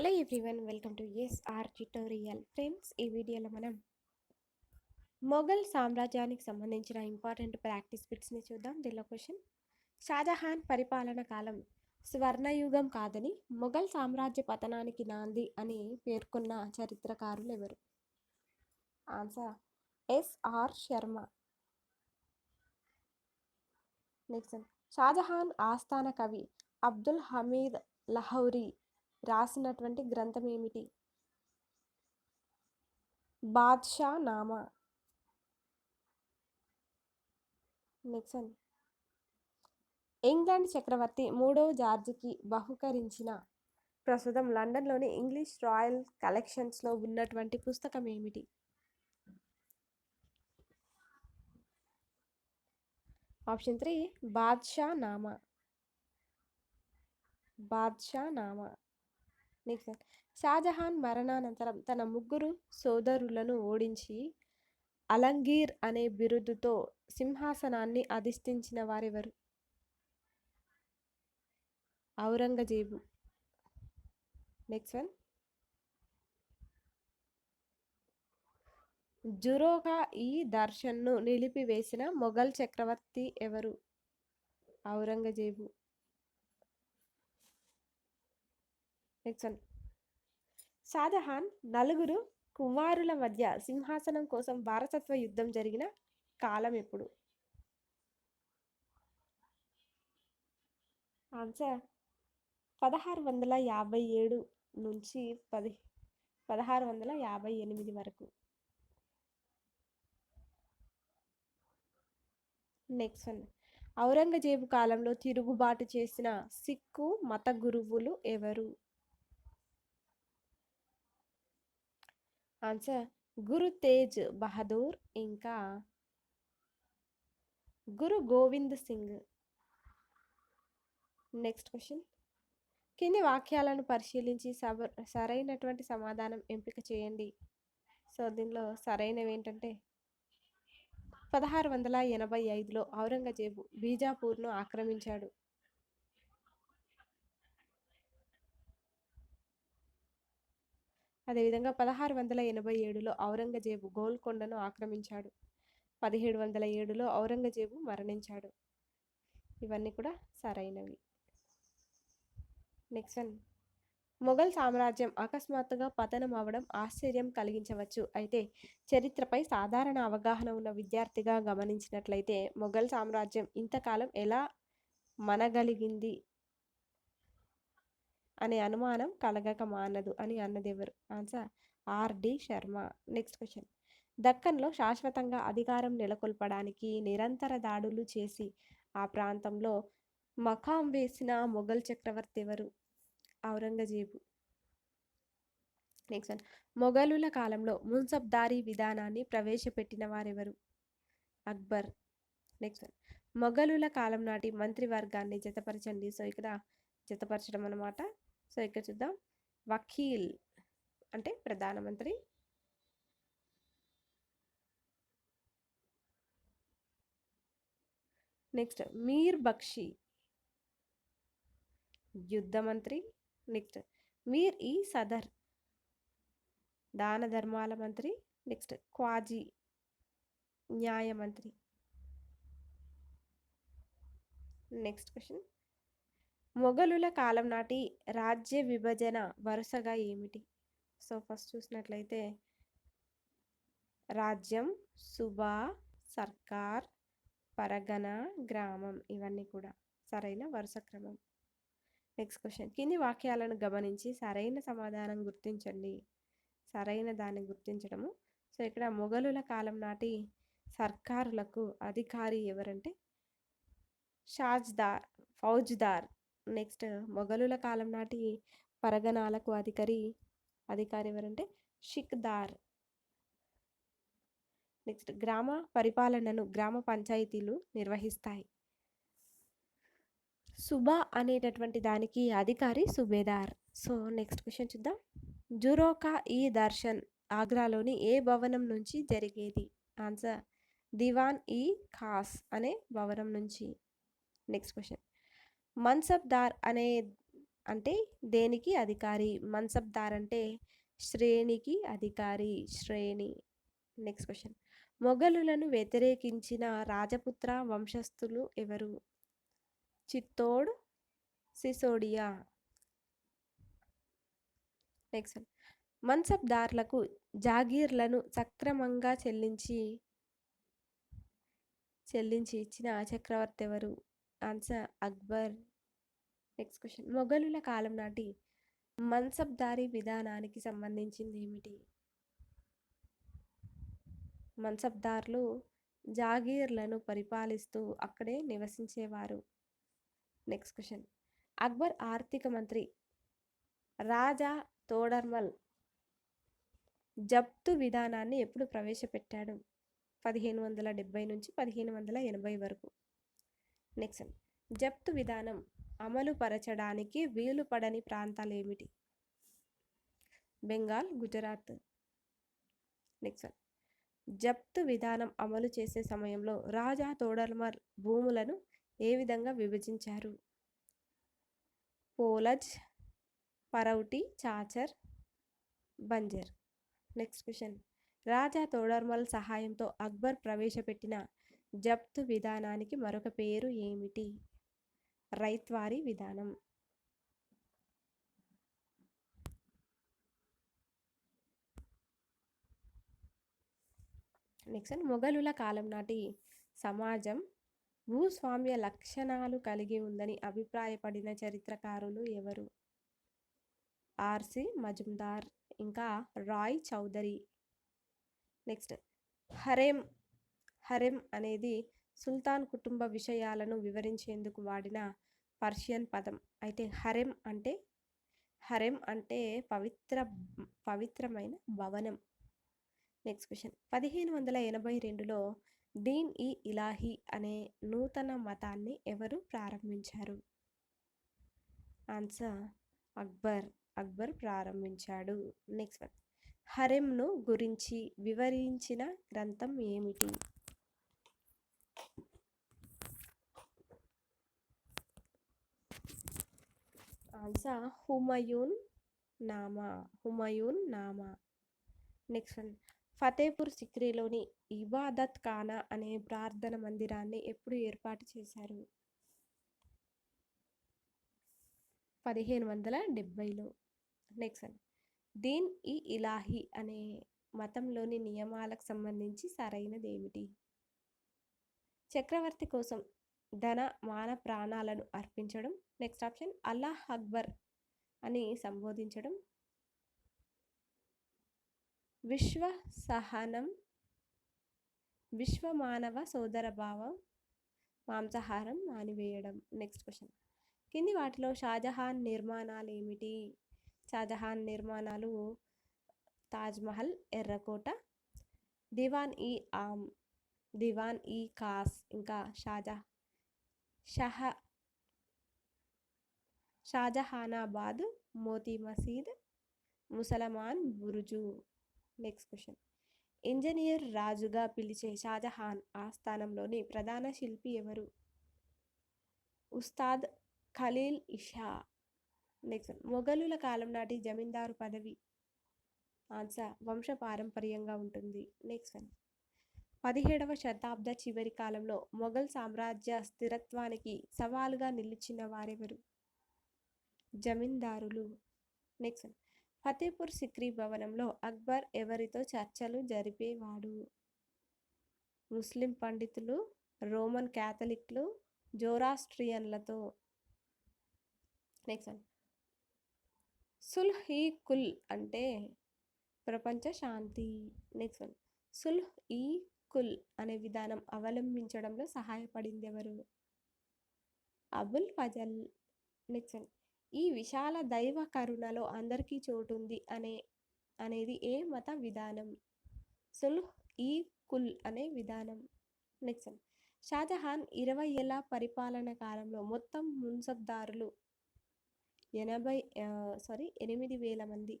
Hello everyone welcome to SR tutorial. Friends ఈ వీడియోలో మనం మొఘల్ సామ్రాజ్యానికి సంబంధించిన ఇంపార్టెంట్ ప్రాక్టీస్ బిట్స్ని చూద్దాం. దీనిలో క్వశ్చన్ షాజహాన్ పరిపాలన కాలం స్వర్ణయుగం కాదని మొఘల్ సామ్రాజ్య పతనానికి నాంది అని పేర్కొన్న చరిత్రకారులు ఎవరు? Answer SR Sharma. Next Shahjahan ఆస్థాన కవి అబ్దుల్ హమీద్ లహౌరీ. రాసినటువంటి గ్రంథం ఏమిటి బాద్షా నామా నెక్స్ట్ అండి. ఇంగ్లాండ్ చక్రవర్తి మూడో జార్జికి బహుకరించిన ప్రస్తుతం లండన్లోని ఇంగ్లీష్ రాయల్ కలెక్షన్స్లో ఉన్నటువంటి పుస్తకం ఏమిటి option three Badshahnama Badshahnama next Shahjahan మరణానంతరం తన ముగ్గురు సోదరులను ఓడించి అలంగీర్ అనే బిరుదుతో సింహాసనాన్ని అధిష్ఠించిన వారెవరు? ఔరంగజేబు. Next one. జురోగా ఈ దర్శన్ను నిలిపివేసిన మొఘల్ చక్రవర్తి ఎవరు? ఔరంగజేబు. Next one. షాజహాన్ నలుగురు కుమారుల మధ్య సింహాసనం కోసం వారసత్వ యుద్ధం జరిగిన కాలం ఎప్పుడు? ఆన్సర్ పదహారు వందల యాభై ఏడు నుంచి పది పదహారు వందల యాభై ఎనిమిది వరకు. నెక్స్ట్ వన్ ఔరంగజేబు కాలంలో తిరుగుబాటు చేసిన సిక్కు మత గురువులు ఎవరు? ఆన్సర్ గురు తేజ్ బహదూర్ ఇంకా గురు గోవింద్ సింగ్. నెక్స్ట్ క్వశ్చన్ కింది వాక్యాలను పరిశీలించి సబ సరైనటువంటి సమాధానం ఎంపిక చేయండి. సో దీనిలో సరైనవి ఏంటంటే పదహారు వందల ఎనభై ఐదులో ఔరంగజేబు బీజాపూర్ను ఆక్రమించాడు. అదేవిధంగా పదహారు వందల ఎనభై ఏడులో ఔరంగజేబు గోల్కొండను ఆక్రమించాడు. పదిహేడు వందల ఏడులో ఔరంగజేబు మరణించాడు. ఇవన్నీ కూడా సరైనవి. Next one. మొఘల్ సామ్రాజ్యం అకస్మాత్తుగా పతనం అవడం ఆశ్చర్యం కలిగించవచ్చు. అయితే చరిత్రపై సాధారణ అవగాహన ఉన్న విద్యార్థిగా గమనించినట్లయితే మొఘల్ సామ్రాజ్యం ఇంతకాలం ఎలా మనగలిగింది? అనే అనుమానం కలగక మానదు అని అన్నది ఎవరు answer RD Sharma. Next question. దక్కన్లో శాశ్వతంగా అధికారం నెలకొల్పడానికి నిరంతర దాడులు చేసి ఆ ప్రాంతంలో మకాం వేసిన మొఘల్ చక్రవర్తి ఎవరు? ఔరంగజేబు. Next one. మొఘలుల కాలంలో మున్సబ్దారీ విధానాన్ని ప్రవేశపెట్టిన వారెవరు? అక్బర్. Next one. మొఘలుల కాలం నాటి మంత్రివర్గాన్ని జతపరచండి. సో ఇక్కడ జతపరచడం అన్నమాట. సో ఇక్కడ చూద్దాం. వకీల్ అంటే ప్రధానమంత్రి. నెక్స్ట్ మీర్ బక్షి. యుద్ధ మంత్రి నెక్స్ట్ మీర్ ఈ సదర్. దాన ధర్మాల మంత్రి. నెక్స్ట్ క్వాజీ న్యాయ మంత్రి నెక్స్ట్ క్వశ్చన్. మొఘలుల కాలం నాటి రాజ్య విభజన వరుసగా ఏమిటి? సో ఫస్ట్ చూసినట్లయితే రాజ్యం సుబా సర్కార్ పరగణ గ్రామం ఇవన్నీ కూడా సరైన వరుస క్రమం. నెక్స్ట్ క్వశ్చన్ కింది వాక్యాలను గమనించి సరైన సమాధానం గుర్తించండి. సరైన దాన్ని గుర్తించడము. సో ఇక్కడ మొఘలుల కాలం నాటి సర్కారులకు అధికారి ఎవరంటే షాజ్దార్ ఫౌజ్దార్ నెక్స్ట్ మొఘలుల కాలం నాటి పరగణాలకు అధికారి అధికారి ఎవరంటే షిక్దార్ నెక్స్ట్ గ్రామ పరిపాలనను గ్రామ పంచాయతీలు నిర్వహిస్తాయి. సుబా అనేటటువంటి దానికి అధికారి సుబేదార్. సో నెక్స్ట్ క్వశ్చన్ చూద్దాం. జురోకా ఈ దర్శన్ ఆగ్రాలోని ఏ భవనం నుంచి జరిగేది? ఆన్సర్ దివాన్ ఈ ఖాస్ అనే భవనం నుంచి. Next question. మన్సబ్దార్ అనే అంటే దేనికి అధికారి? మన్సబ్దార్ అంటే శ్రేణికి అధికారి శ్రేణి. నెక్స్ట్ క్వశ్చన్ మొఘలులను వ్యతిరేకించిన రాజపుత్ర వంశస్థులు ఎవరు? చిత్తోడ్ సిసోడియా. నెక్స్ట్ మన్సబ్దార్లకు జాగీర్లను సక్రమంగా చెల్లించి చెల్లించి ఇచ్చిన చక్రవర్తి ఎవరు? ఆన్సర్ అక్బర్. Next question. మొఘలుల కాలం నాటి మన్సబ్దారీ విధానానికి సంబంధించింది ఏమిటి? మన్సబ్దార్లు జాగీర్లను పరిపాలిస్తూ అక్కడే నివసించేవారు. Next question. అక్బర్ ఆర్థిక మంత్రి రాజా తోడర్మల్ జప్తు విధానాన్ని ఎప్పుడు ప్రవేశపెట్టాడు? పదిహేను వందల డెబ్బై నుంచి పదిహేను వందల ఎనభై వరకు. నెక్స్ట్ జప్తు విధానం అమలు పరచడానికి వీలు పడని ప్రాంతాలు ఏమిటి బెంగాల్ గుజరాత్. నెక్స్ట్ జప్తు విధానం అమలు చేసే సమయంలో రాజా తోడర్మర్ భూములను ఏ విధంగా విభజించారు? పోలజ్ పరౌటి చాచర్ బంజర్. Next question. రాజా తోడర్మల్ సహాయంతో అక్బర్ ప్రవేశపెట్టిన జప్తు విధానానికి మరొక పేరు ఏమిటి? రైత్వారీ విధానం. నెక్స్ట్ మొఘలుల కాలం నాటి సమాజం భూస్వామ్య లక్షణాలు కలిగి ఉందని అభిప్రాయపడిన చరిత్రకారులు ఎవరు? ఆర్సి మజుందార్ ఇంకా Roy Chaudhuri. Next harem harem అనేది సుల్తాన్ కుటుంబ విషయాలను వివరించేందుకు వాడిన పర్షియన్ పదం. అయితే హరెం అంటే హరెం అంటే పవిత్ర పవిత్రమైన భవనం. నెక్స్ట్ క్వశ్చన్ పదిహేను వందల ఎనభై రెండులో డీన్ ఈ ఇలాహీ అనే నూతన మతాన్ని ఎవరు ప్రారంభించారు? ఆన్సర్ అక్బర్. అక్బర్ ప్రారంభించాడు. నెక్స్ట్ వన్ హరెంను గురించి వివరించిన గ్రంథం ఏమిటి? Answer Humayun Nama Humayun Nama. Next one Fatehpur సిక్రీలోని Ibadat Khana అనే ప్రార్థన మందిరాన్ని ఎప్పుడు ఏర్పాటు చేశారు? పదిహేను వందల డెబ్భైలో నెక్స్ట్ వన్ దీన్ ఈ ఇలాహి అనే మతంలోని నియమాలకు సంబంధించి సరైనది ఏమిటి చక్రవర్తి కోసం ధన మాన ప్రాణాలను అర్పించడం. నెక్స్ట్ ఆప్షన్ అల్లాహ్ అక్బర్ అని సంబోధించడం. విశ్వ సహనం విశ్వమానవ సోదరభావం మాంసాహారం మానివేయడం. Next question. కింది వాటిలో షాజహాన్ నిర్మాణాలు ఏమిటి? షాజహాన్ నిర్మాణాలు తాజ్మహల్ ఎర్రకోట దివాన్ ఈ ఆమ్ దివాన్ ఈ కాస్ ఇంకా షాజా షహ షాజహానాబాద్ మోతీ మసీద్ ముసలమాన్ బురుజు. నెక్స్ట్ క్వశ్చన్ ఇంజనీర్ రాజుగా పిలిచే షాజహాన్ ఆస్థానంలోని ప్రధాన శిల్పి ఎవరు? ఉస్తాద్ ఖలీల్ ఇషా. నెక్స్ట్ మొఘలుల కాలం నాటి జమీందారు పదవి. ఆన్సర్ వంశపారంపర్యంగా ఉంటుంది. నెక్స్ట్ వన్ పదిహేడవ శతాబ్ద చివరి కాలంలో మొఘల్ సామ్రాజ్య స్థిరత్వానికి సవాలుగా నిలిచిన వారెవరు? జమీందారులు. నెక్స్ట్ ఫతేపూర్ సిక్రీ భవనంలో అక్బర్ ఎవరితో చర్చలు జరిపేవాడు? ముస్లిం పండితులు రోమన్ క్యాథలిక్లు జోరాస్ట్రియన్లతో. నెక్స్ట్ సుల్హ్ ఈ కుల్ అంటే ప్రపంచ శాంతి. నెక్స్ట్ వన్ సుల్హ్ ఈ కుల్ అనే విధానం అవలంబించడంలో సహాయపడింది ఎవరు? అబుల్ ఫజల్ నిచ్చన్. ఈ విశాల దైవ కరుణలో అందరికీ చోటుంది అనే అనేది ఏ మత విధానం? సుల్హ్ ఈ కుల్ అనే విధానం నిచ్చన్. షాజహాన్ ఇరవై ఏళ్ళ పరిపాలన కాలంలో మొత్తం మున్సబ్దారులు ఎనభై సారీ ఎనిమిది వేల మంది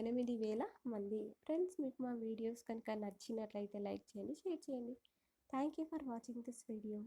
ఎనిమిది వేల మంది. ఫ్రెండ్స్ మీకు మా వీడియోస్ కనుక నచ్చినట్లయితే లైక్ చేయండి షేర్ చేయండి. Thank you for watching this video.